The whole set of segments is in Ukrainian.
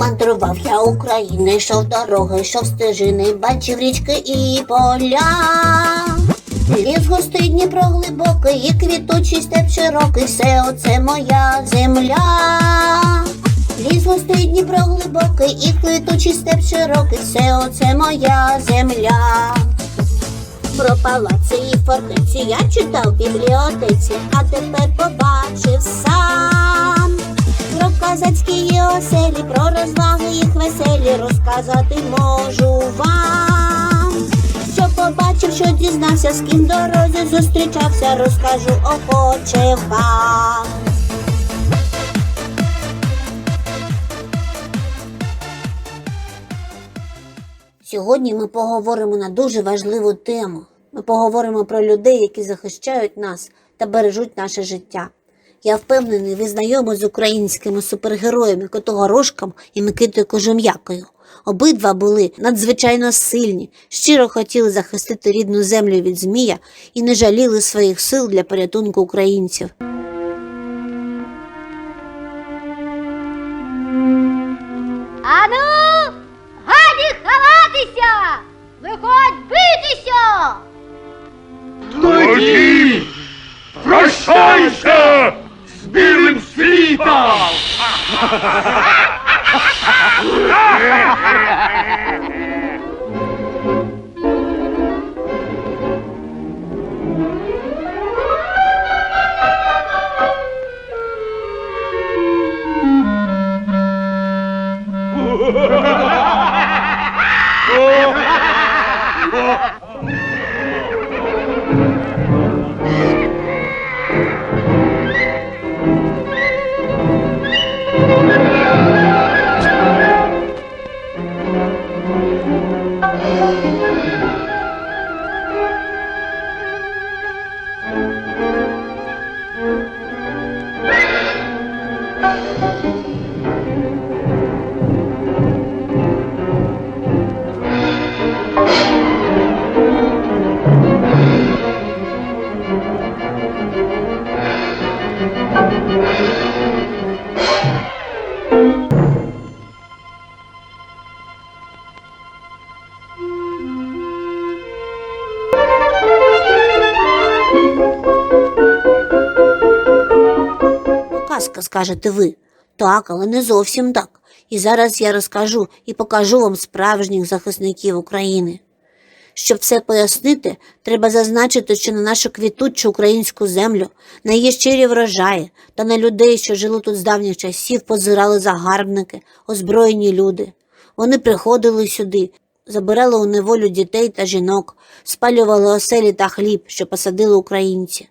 Мандрував я Україною, йшов дороги, йшов стежини, бачив річки і поля. Ліс густий Дніпро глибокий, і квітучий степ широкий, все оце моя земля. Ліс густий Дніпро глибокий, і квітучий степ широкий, все оце моя земля. Про палаці і фортеці я читав в бібліотеці, а тепер побачив сам. Оселі, про розваги їх веселі розказати можу вам. Що побачив, що дізнався, з ким дорозі зустрічався, розкажу охоче вам. Сьогодні ми поговоримо на дуже важливу тему. Ми поговоримо про людей, які захищають нас та бережуть наше життя. Я впевнений, ви знайомі з українськими супергероями Котогорошком і Микитою Кожум'якою. Обидва були надзвичайно сильні, щиро хотіли захистити рідну землю від змія і не жаліли своїх сил для порятунку українців. Thank you. Казка, скажете ви. Так, але не зовсім так. І зараз я розкажу і покажу вам справжніх захисників України. Щоб це пояснити, треба зазначити, що на нашу квітучу українську землю, на її щирі врожаї та на людей, що жили тут з давніх часів, позирали загарбники, озброєні люди. Вони приходили сюди, забирали у неволю дітей та жінок, спалювали оселі та хліб, що посадили українці.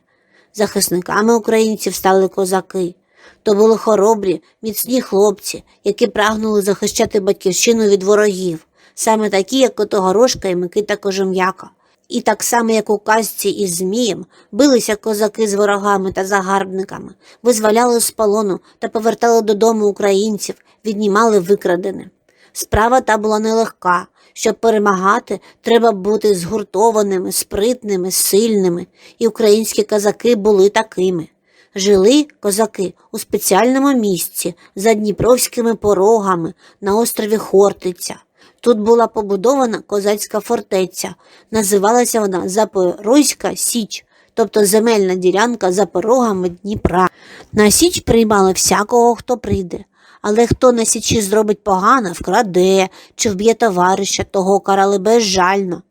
Захисниками українців стали козаки. То були хоробрі, міцні хлопці, які прагнули захищати батьківщину від ворогів, саме такі, як Котогорошка і Микита Кожем'яка. І так само, як у казці із Змієм, билися козаки з ворогами та загарбниками, визволяли з полону та повертали додому українців, віднімали викрадене. Справа та була нелегка. Щоб перемагати, треба бути згуртованими, спритними, сильними, і українські козаки були такими. Жили козаки у спеціальному місці за Дніпровськими порогами на острові Хортиця. Тут була побудована козацька фортеця. Називалася вона Запорозька Січ, тобто земельна ділянка за порогами Дніпра. На Січ приймали всякого, хто прийде. Але хто на січі зробить погано, вкраде чи вб'є товариша, того карали безжально.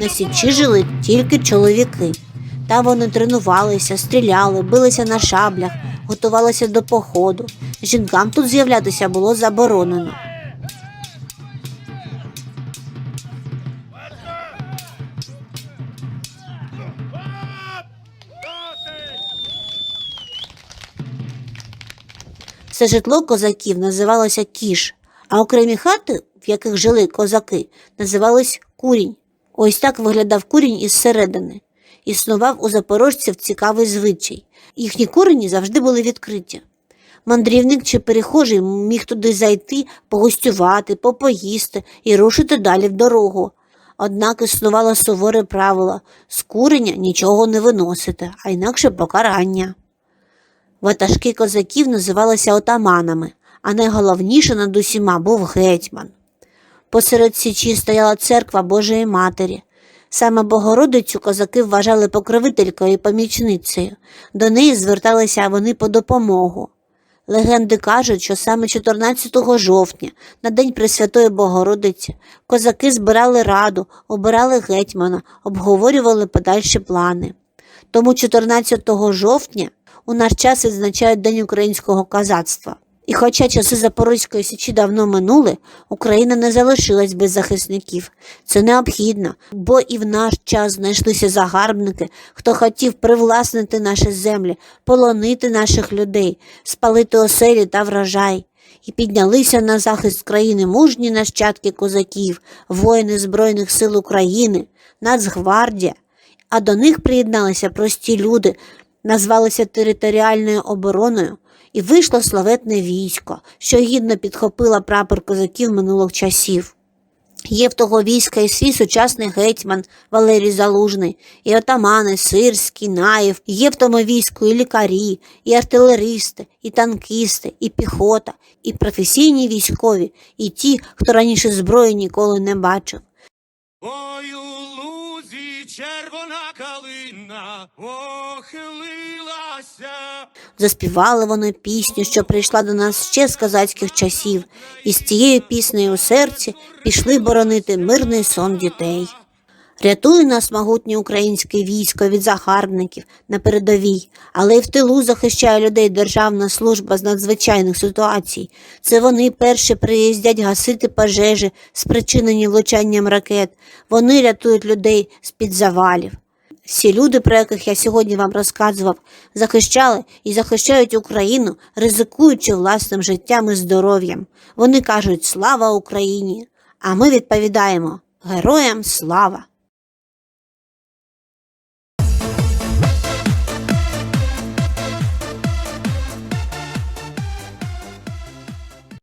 На січі жили тільки чоловіки. Та вони тренувалися, стріляли, билися на шаблях, готувалися до походу. Жінкам тут з'являтися було заборонено. Це житло козаків називалося кіш, а окремі хати, в яких жили козаки, називались курінь. Ось так виглядав курінь із середини. Існував у запорожців цікавий звичай. Їхні курені завжди були відкриті. Мандрівник чи перехожий міг туди зайти, погостювати, попоїсти і рушити далі в дорогу. Однак існувало суворе правило з куреня нічого не виносити, а інакше покарання. Ватажки козаків називалися отаманами, а найголовніше над усіма був гетьман. Посеред січі стояла церква Божої Матері. Саме Богородицю козаки вважали покровителькою і помічницею. До неї зверталися вони по допомогу. Легенди кажуть, що саме 14 жовтня, на День Пресвятої Богородиці, козаки збирали раду, обирали гетьмана, обговорювали подальші плани. Тому 14 жовтня у наш час відзначають День українського козацтва. І хоча часи Запорозької січі давно минули, Україна не залишилась без захисників. Це необхідно, бо і в наш час знайшлися загарбники, хто хотів привласнити наші землі, полонити наших людей, спалити оселі та врожай. І піднялися на захист країни мужні нащадки козаків, воїни Збройних сил України, Нацгвардія, а до них приєдналися прості люди, назвалися територіальною обороною, і вийшло славетне військо, що гідно підхопило прапор козаків минулих часів. Є в того війська і свій сучасний гетьман Валерій Залужний, і отамани Сирський, Наєв, є в тому війську і лікарі, і артилеристи, і танкісти, і піхота, і професійні військові, і ті, хто раніше зброї ніколи не бачив. Ой, у лузі червона калина похилилася. Заспівали вони пісню, що прийшла до нас ще з козацьких часів, і з цією піснею у серці пішли боронити мирний сон дітей. Рятує нас могутнє українське військо від загарбників на передовій, але й в тилу захищає людей Державна служба з надзвичайних ситуацій. Це вони перші приїздять гасити пожежі, спричинені влучанням ракет. Вони рятують людей з-під завалів. Всі люди, про яких я сьогодні вам розказував, захищали і захищають Україну, ризикуючи власним життям і здоров'ям. Вони кажуть Слава Україні! А ми відповідаємо Героям слава!